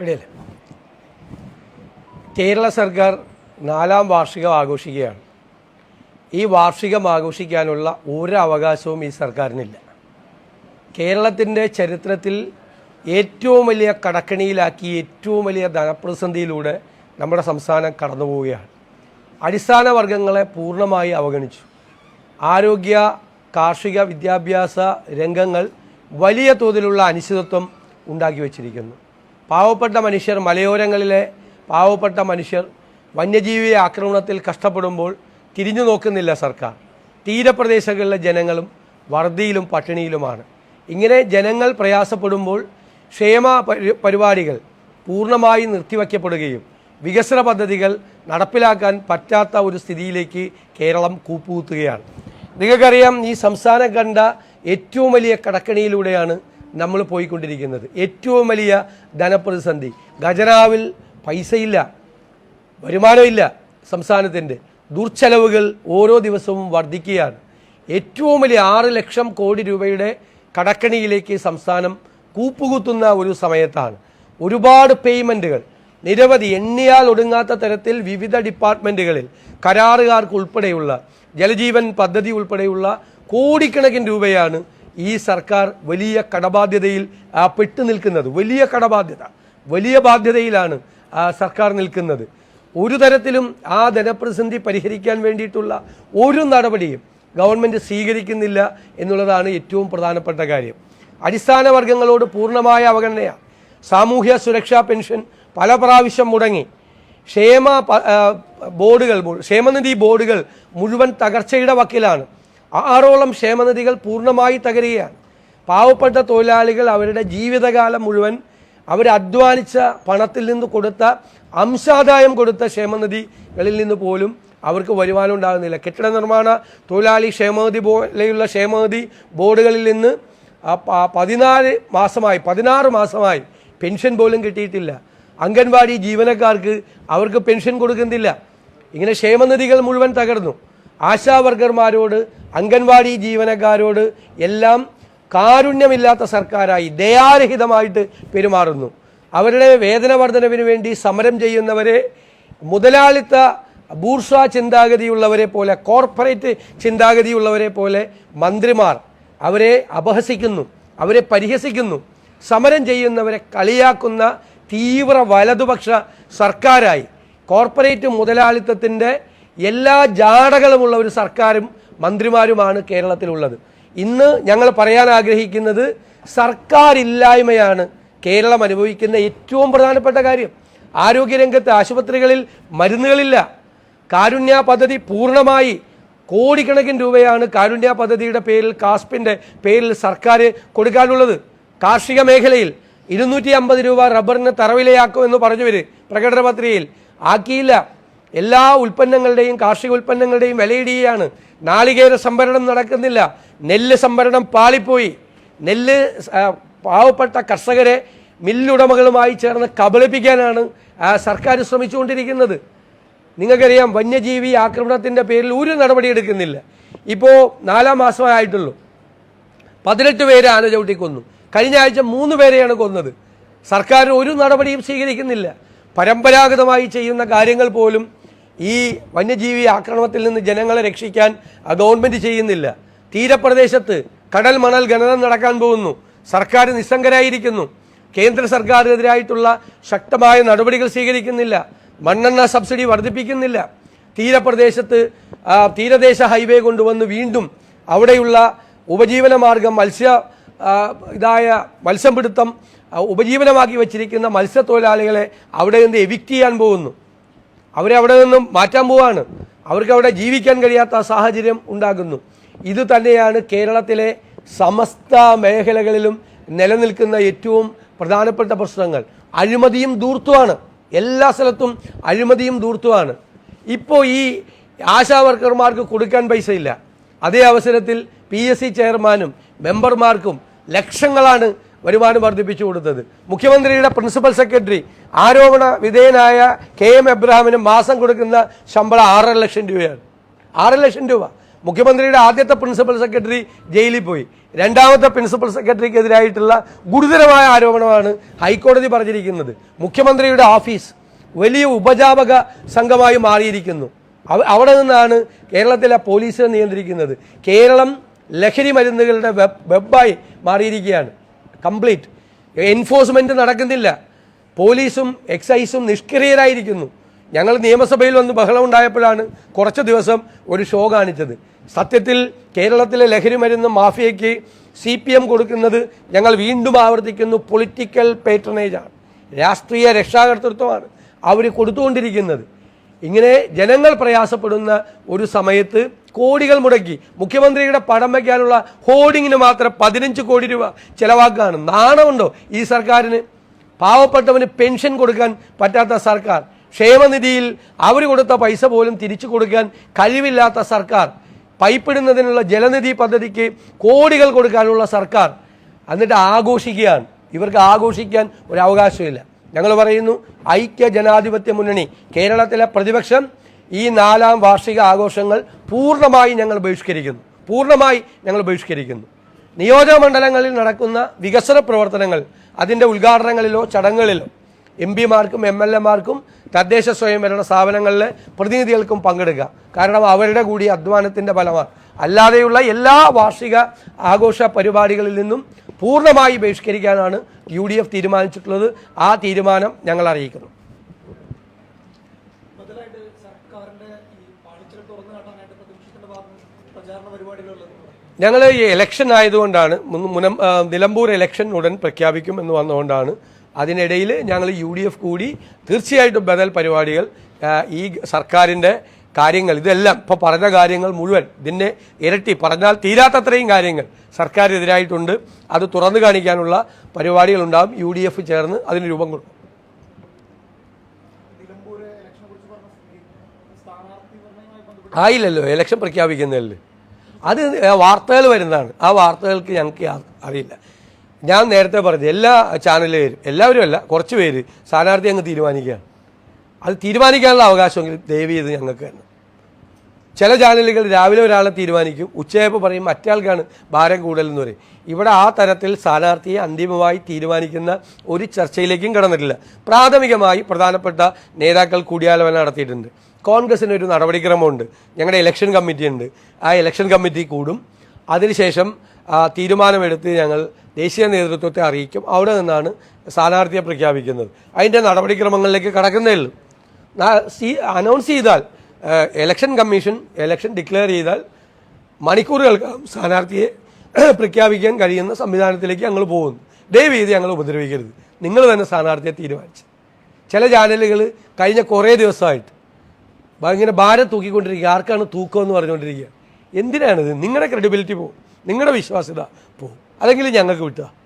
ഇടയില്ല കേരള സർക്കാർ നാലാം വാർഷികം ആഘോഷിക്കുകയാണ്. ഈ വാർഷികം ആഘോഷിക്കാനുള്ള ഒരു അവകാശവും ഈ സർക്കാരിനില്ല. കേരളത്തിന്റെ ചരിത്രത്തിൽ ഏറ്റവും വലിയ കടക്കണിയിലാക്കി ഏറ്റവും വലിയ ധനപ്രതിസന്ധിയിലൂടെ നമ്മുടെ സംസ്ഥാനം കടന്നു പോവുകയാണ്. അടിസ്ഥാന വർഗങ്ങളെ പൂർണമായി അവഗണിച്ചു. ആരോഗ്യ കാർഷിക വിദ്യാഭ്യാസ രംഗങ്ങൾ വലിയ തോതിലുള്ള അനിശ്ചിതത്വം ഉണ്ടാക്കി വച്ചിരിക്കുന്നു. പാവപ്പെട്ട മനുഷ്യർ മലയോരങ്ങളിലെ പാവപ്പെട്ട മനുഷ്യർ വന്യജീവി ആക്രമണത്തിൽ കഷ്ടപ്പെടുമ്പോൾ തിരിഞ്ഞു നോക്കുന്നില്ല സർക്കാർ. തീരപ്രദേശങ്ങളിലെ ജനങ്ങളും വർദ്ധിയിലും പട്ടിണിയിലുമാണ്. ഇങ്ങനെ ജനങ്ങൾ പ്രയാസപ്പെടുമ്പോൾ ക്ഷേമ പരിപാടികൾ പൂർണമായി നിർത്തിവയ്ക്കപ്പെടുകയും വികസന പദ്ധതികൾ നടപ്പിലാക്കാൻ പറ്റാത്ത ഒരു സ്ഥിതിയിലേക്ക് കേരളം കൂപ്പുകുത്തുകയാണ്. നിങ്ങൾക്കറിയാം ഈ സംസ്ഥാനം കണ്ട ഏറ്റവും വലിയ കടക്കണിയിലൂടെയാണ് നമ്മൾ പോയിക്കൊണ്ടിരിക്കുന്നത്. ഏറ്റവും വലിയ ധനപ്രതിസന്ധി. ഖജനാവിൽ പൈസയില്ല. വരുമാനമില്ല സംസ്ഥാനത്തിന്റെ. ദുർച്ചെലവുകൾ ഓരോ ദിവസവും വർദ്ധിക്കുകയാണ്. ഏറ്റവും വലിയ ആറ് ലക്ഷം കോടി രൂപയുടെ കടക്കണിയിലേക്ക് സംസ്ഥാനം കൂപ്പുകുത്തുന്ന ഒരു സമയത്താണ്. ഒരുപാട് പേയ്മെന്റുകൾ നിരവധി എണ്ണിയാൽ ഒടുങ്ങാത്ത തരത്തിൽ വിവിധ ഡിപ്പാർട്ട്മെന്റുകളിൽ കരാറുകാർക്ക് ഉൾപ്പെടെയുള്ള ജലജീവൻ പദ്ധതി ഉൾപ്പെടെയുള്ള കോടിക്കണക്കിന് രൂപയാണ് ഈ സർക്കാർ വലിയ കടബാധ്യതയിൽ പെട്ടു നിൽക്കുന്നത് വലിയ കടബാധ്യത വലിയ ബാധ്യതയിലാണ് സർക്കാർ നിൽക്കുന്നത്. ഒരു തരത്തിലും ആ ധനപ്രതിസന്ധി പരിഹരിക്കാൻ വേണ്ടിയിട്ടുള്ള ഒരു നടപടിയും ഗവൺമെന്റ് സ്വീകരിക്കുന്നില്ല എന്നുള്ളതാണ് ഏറ്റവും പ്രധാനപ്പെട്ട കാര്യം. അടിസ്ഥാന വർഗങ്ങളോട് പൂർണമായ അവഗണനയാണ്. സാമൂഹ്യ സുരക്ഷാ പെൻഷൻ പല പ്രാവശ്യം മുടങ്ങി. ക്ഷേമ ബോർഡുകൾ ക്ഷേമനിധി ബോർഡുകൾ മുഴുവൻ തകർച്ചയുടെ വക്കിലാണ്. ആറോളം ക്ഷേമനിധികൾ പൂർണമായി തകരുകയാണ്. പാവപ്പെട്ട തൊഴിലാളികൾ അവരുടെ ജീവിതകാലം മുഴുവൻ അവർ അധ്വാനിച്ച പണത്തിൽ നിന്ന് കൊടുത്ത അംശാദായം കൊടുത്ത ക്ഷേമനിധികളിൽ നിന്ന് പോലും അവർക്ക് വരുമാനം ഉണ്ടാകുന്നില്ല. കെട്ടിട നിർമ്മാണ തൊഴിലാളി ക്ഷേമനിധി പോലെയുള്ള ക്ഷേമനിധി ബോർഡുകളിൽ നിന്ന് പതിനാല് മാസമായി പതിനാറ് മാസമായി പെൻഷൻ പോലും കിട്ടിയിട്ടില്ല. അംഗൻവാടി ജീവനക്കാർക്ക് അവർക്ക് പെൻഷൻ കൊടുക്കുന്നില്ല. ഇങ്ങനെ ക്ഷേമനിധികൾ മുഴുവൻ തകർന്നു. ആശാവർക്കർമാരോട് അംഗൻവാടി ജീവനക്കാരോട് എല്ലാം കാരുണ്യമില്ലാത്ത സർക്കാരായി ദയാരഹിതമായിട്ട് പെരുമാറുന്നു. അവരുടെ വേതന വർധനവിന് വേണ്ടി സമരം ചെയ്യുന്നവരെ മുതലാളിത്ത ബൂർഷ ചിന്താഗതിയുള്ളവരെ പോലെ കോർപ്പറേറ്റ് ചിന്താഗതിയുള്ളവരെ പോലെ മന്ത്രിമാർ അവരെ അപഹസിക്കുന്നു അവരെ പരിഹസിക്കുന്നു. സമരം ചെയ്യുന്നവരെ കളിയാക്കുന്ന തീവ്ര വലതുപക്ഷ സർക്കാരായി കോർപ്പറേറ്റ് മുതലാളിത്തത്തിന്റെ എല്ലാ ജാടകളുമുള്ള ഒരു സർക്കാരും മന്ത്രിമാരുമാണ് കേരളത്തിലുള്ളത്. ഇന്ന് ഞങ്ങൾ പറയാൻ ആഗ്രഹിക്കുന്നത് സർക്കാരില്ലായ്മയാണ് കേരളം അനുഭവിക്കുന്ന ഏറ്റവും പ്രധാനപ്പെട്ട കാര്യം. ആരോഗ്യരംഗത്ത് ആശുപത്രികളിൽ മരുന്നുകളില്ല. കാരുണ്യ പദ്ധതി പൂർണമായി കോടിക്കണക്കിന് രൂപയാണ് കാരുണ്യ പദ്ധതിയുടെ പേരിൽ കാസ്പിന്റെ പേരിൽ സർക്കാർ കൊടുക്കാനുള്ളത്. കാർഷിക മേഖലയിൽ ഇരുന്നൂറ്റി അമ്പത് രൂപ റബ്ബറിന് തറവിലയാക്കുമെന്ന് പറഞ്ഞവർ പ്രകടന പത്രികയിൽ ആക്കിയില്ല. എല്ലാ ഉൽപ്പന്നങ്ങളുടെയും കാർഷിക ഉൽപ്പന്നങ്ങളുടെയും വിലയിടുകയാണ് നാളികേര സംഭരണം നടക്കുന്നില്ല. നെല്ല് സംഭരണം പാളിപ്പോയി. നെല്ല് പാവപ്പെട്ട കർഷകരെ മില്ലുടമകളുമായി ചേർന്ന് കബളിപ്പിക്കാനാണ് സർക്കാർ ശ്രമിച്ചുകൊണ്ടിരിക്കുന്നത്. നിങ്ങൾക്കറിയാം വന്യജീവി ആക്രമണത്തിന്റെ പേരിൽ ഒരു നടപടി എടുക്കുന്നില്ല. ഇപ്പോൾ നാലാം മാസമായിട്ടുള്ളൂ. പതിനെട്ട് പേരെ ആന ചവിട്ടി കൊന്നു കഴിഞ്ഞ ആഴ്ച മൂന്ന് പേരെയാണ് കൊന്നത്. സർക്കാർ ഒരു നടപടിയും സ്വീകരിക്കുന്നില്ല. പരമ്പരാഗതമായി ചെയ്യുന്ന കാര്യങ്ങൾ പോലും ഈ വന്യജീവി ആക്രമണത്തിൽ നിന്ന് ജനങ്ങളെ രക്ഷിക്കാൻ ഗവൺമെന്റ് ചെയ്യുന്നില്ല. തീരപ്രദേശത്ത് കടൽ മണൽ ഖനനം നടക്കാൻ പോകുന്നു. സർക്കാർ നിസ്സംഗരായിരിക്കുന്നു. കേന്ദ്ര സർക്കാരിനെതിരായിട്ടുള്ള ശക്തമായ നടപടികൾ സ്വീകരിക്കുന്നില്ല. മണ്ണെണ്ണ സബ്സിഡി വർദ്ധിപ്പിക്കുന്നില്ല. തീരപ്രദേശത്ത് തീരദേശ ഹൈവേ കൊണ്ടുവന്ന് വീണ്ടും അവിടെയുള്ള ഉപജീവന മാർഗം മത്സ്യ ഇതായ മത്സ്യപിടുത്തം പിടുത്തം ഉപജീവനമാക്കി വച്ചിരിക്കുന്ന മത്സ്യത്തൊഴിലാളികളെ അവിടെ നിന്ന് എവിക്റ്റ് ചെയ്യാൻ പോകുന്നു. അവരെ അവിടെ നിന്നും മാറ്റാൻ പോവാണ്. അവർക്ക് അവിടെ ജീവിക്കാൻ കഴിയാത്ത സാഹചര്യം ഉണ്ടാകുന്നു. ഇത് തന്നെയാണ് കേരളത്തിലെ സമസ്ത മേഖലകളിലും നിലനിൽക്കുന്ന ഏറ്റവും പ്രധാനപ്പെട്ട പ്രശ്നങ്ങൾ. അഴിമതിയും ദൂർത്തുമാണ് എല്ലാ സ്ഥലത്തും അഴിമതിയും ദൂർത്തുമാണ് ഇപ്പോൾ ഈ ആശാ വർക്കർമാർക്ക് കൊടുക്കാൻ പൈസയില്ല. അതേ അവസരത്തിൽ പി എസ് സി ചെയർമാനും മെമ്പർമാർക്കും ലക്ഷങ്ങളാണ് വരുമാനം വർദ്ധിപ്പിച്ചു കൊടുത്തത്. മുഖ്യമന്ത്രിയുടെ പ്രിൻസിപ്പൽ സെക്രട്ടറി ആരോപണ വിധേയനായ കെ എം എബ്രഹാമിന് മാസം കൊടുക്കുന്ന ശമ്പളം ആറര ലക്ഷം രൂപയാണ്. ആറ് ലക്ഷം രൂപ. മുഖ്യമന്ത്രിയുടെ ആദ്യത്തെ പ്രിൻസിപ്പൽ സെക്രട്ടറി ജയിലിൽ പോയി. രണ്ടാമത്തെ പ്രിൻസിപ്പൽ സെക്രട്ടറിക്കെതിരായിട്ടുള്ള ഗുരുതരമായ ആരോപണമാണ് ഹൈക്കോടതി പറഞ്ഞിരിക്കുന്നത്. മുഖ്യമന്ത്രിയുടെ ഓഫീസ് വലിയ ഉപജാപക സംഘമായി മാറിയിരിക്കുന്നു. അവ- അവിടെ നിന്നാണ് കേരളത്തിലെ പോലീസിനെ നിയന്ത്രിക്കുന്നത്. കേരളം ലഹരി മരുന്നുകളുടെ വെബ് വെബായി മാറിയിരിക്കുകയാണ്. കംപ്ലീറ്റ്. എൻഫോഴ്സ്മെന്റ് നടക്കുന്നില്ല. പോലീസും എക്സൈസും നിഷ്ക്രിയരായിരിക്കുന്നു. ഞങ്ങൾ നിയമസഭയിൽ വന്ന് ബഹളം ഉണ്ടായപ്പോഴാണ് കുറച്ച് ദിവസം ഒരു ഷോ കാണിച്ചത്. സത്യത്തിൽ കേരളത്തിലെ ലഹരി മരുന്ന് മാഫിയയ്ക്ക് സി പി എം കൊടുക്കുന്നത് ഞങ്ങൾ വീണ്ടും ആവർത്തിക്കുന്നു പൊളിറ്റിക്കൽ പേട്രണേജാണ് രാഷ്ട്രീയ രക്ഷാകർതൃത്വമാണ് അവർ കൊടുത്തുകൊണ്ടിരിക്കുന്നത്. ഇങ്ങനെ ജനങ്ങൾ പ്രയാസപ്പെടുന്ന ഒരു സമയത്ത് കോടികൾ മുടക്കി മുഖ്യമന്ത്രിയുടെ പടം വയ്ക്കാനുള്ള ഹോർഡിങ്ങിന് മാത്രം പതിനഞ്ച് കോടി രൂപ ചിലവാക്കുകയാണ്. നാണമുണ്ടോ ഈ സർക്കാരിന്? പാവപ്പെട്ടവന് പെൻഷൻ കൊടുക്കാൻ പറ്റാത്ത സർക്കാർ ക്ഷേമനിധിയിൽ അവർ കൊടുത്ത പൈസ പോലും തിരിച്ചു കൊടുക്കാൻ കഴിവില്ലാത്ത സർക്കാർ പൈപ്പിടുന്നതിനുള്ള ജലനിധി പദ്ധതിക്ക് കോടികൾ കൊടുക്കാനുള്ള സർക്കാർ എന്നിട്ട് ആഘോഷിക്കുകയാണ്. ഇവർക്ക് ആഘോഷിക്കാൻ ഒരു അവകാശമില്ല. ഞങ്ങൾ പറയുന്നു ഐക്യ ജനാധിപത്യ മുന്നണി കേരളത്തിലെ പ്രതിപക്ഷം ഈ നാലാം വാർഷിക ആഘോഷങ്ങൾ പൂർണമായി ഞങ്ങൾ ബഹിഷ്കരിക്കുന്നു. പൂർണമായി ഞങ്ങൾ ബഹിഷ്കരിക്കുന്നു. നിയോജക മണ്ഡലങ്ങളിൽ നടക്കുന്ന വികസന പ്രവർത്തനങ്ങൾ അതിന്റെ ഉദ്ഘാടനങ്ങളിലോ ചടങ്ങുകളിലോ എം പിമാർക്കും എം എൽ എമാർക്കും തദ്ദേശ സ്വയംഭരണ സ്ഥാപനങ്ങളിലെ പ്രതിനിധികൾക്കും പങ്കെടുക്കുക. കാരണം അവരുടെ കൂടി അധ്വാനത്തിന്റെ ഫലമാണ്. അല്ലാതെയുള്ള എല്ലാ വാർഷിക ആഘോഷ പരിപാടികളിൽ നിന്നും പൂർണമായി ബഹിഷ്കരിക്കാനാണ് യു തീരുമാനിച്ചിട്ടുള്ളത്. ആ തീരുമാനം ഞങ്ങൾ അറിയിക്കുന്നു. ഞങ്ങൾ ഈ ഇലക്ഷൻ ആയതുകൊണ്ടാണ് മുനം നിലമ്പൂർ ഇലക്ഷൻ ഉടൻ പ്രഖ്യാപിക്കും എന്ന് വന്നുകൊണ്ടാണ് അതിനിടയിൽ ഞങ്ങൾ യു ഡി എഫ് കൂടി തീർച്ചയായിട്ടും ബദൽ പരിപാടികൾ ഈ സർക്കാരിന്റെ കാര്യങ്ങൾ ഇതെല്ലാം ഇപ്പോൾ പറഞ്ഞ കാര്യങ്ങൾ മുഴുവൻ ഇതിന്റെ ഇരട്ടി പറഞ്ഞാൽ തീരാത്തത്രയും കാര്യങ്ങൾ സർക്കാരിനെതിരായിട്ടുണ്ട്. അത് തുറന്നു കാണിക്കാനുള്ള പരിപാടികളുണ്ടാകും യു ഡി എഫ് ചേർന്ന് അതിന് രൂപം കൊടുക്കും. ആയില്ലല്ലോ ഇലക്ഷൻ പ്രഖ്യാപിക്കുന്നതല്ലേ? അത് വാർത്തകൾ വരുന്നതാണ്. ആ വാർത്തകൾക്ക് ഞങ്ങൾക്ക് അറിയില്ല. ഞാൻ നേരത്തെ പറഞ്ഞു എല്ലാ ചാനലുകാരും എല്ലാവരും അല്ല കുറച്ച് പേര് സ്ഥാനാർത്ഥി അങ്ങ് തീരുമാനിക്കുകയാണ് അത് തീരുമാനിക്കാനുള്ള അവകാശമെങ്കിൽ ദയവ് ചെയ്ത് ഞങ്ങൾക്ക് തന്നെ ചില ചാനലുകൾ രാവിലെ ഒരാളെ തീരുമാനിക്കും ഉച്ചയായപ്പോൾ പറയും മറ്റാൾക്കാണ് ഭാരം കൂടുതലെന്ന് പറയും. ഇവിടെ ആ തരത്തിൽ സ്ഥാനാർത്ഥിയെ അന്തിമമായി തീരുമാനിക്കുന്ന ഒരു ചർച്ചയിലേക്കും കടന്നിട്ടില്ല. പ്രാഥമികമായി പ്രധാനപ്പെട്ട നേതാക്കൾ കൂടിയാലോചന നടത്തിയിട്ടുണ്ട്. കോൺഗ്രസിന് ഒരു നടപടിക്രമമുണ്ട്. ഞങ്ങളുടെ ഇലക്ഷൻ കമ്മിറ്റി ഉണ്ട്. ആ ഇലക്ഷൻ കമ്മിറ്റി കൂടും. അതിനുശേഷം തീരുമാനമെടുത്ത് ഞങ്ങൾ ദേശീയ നേതൃത്വത്തെ അറിയിക്കും. അവിടെ നിന്നാണ് സ്ഥാനാർത്ഥിയെ പ്രഖ്യാപിക്കുന്നത്. അതിന്റെ നടപടിക്രമങ്ങളിലേക്ക് കടക്കുന്നേ ഉള്ളൂ. അനൗൺസ് ചെയ്താൽ ഇലക്ഷൻ കമ്മീഷൻ ഇലക്ഷൻ ഡിക്ലെയർ ചെയ്താൽ മണിക്കൂറുകൾക്കകം സ്ഥാനാർത്ഥിയെ പ്രഖ്യാപിക്കാൻ കഴിയുന്ന സംവിധാനത്തിലേക്ക് ഞങ്ങൾ പോകുന്നു. ദയവ് ചെയ്ത് ഞങ്ങൾ ഉപദ്രവിക്കരുത്. നിങ്ങൾ തന്നെ സ്ഥാനാർത്ഥിയെ തീരുമാനിച്ചു. ചില ചാനലുകൾ കഴിഞ്ഞ കുറേ ദിവസമായിട്ട് ഇങ്ങനെ ഭാരം തൂക്കിക്കൊണ്ടിരിക്കുക. ആർക്കാണ് തൂക്കം എന്ന് പറഞ്ഞുകൊണ്ടിരിക്കുക? എന്തിനാണിത്? നിങ്ങളുടെ ക്രെഡിബിലിറ്റി പോകും നിങ്ങളുടെ വിശ്വാസ്യത പോകും അല്ലെങ്കിൽ ഞങ്ങൾക്ക് വിട്ടുക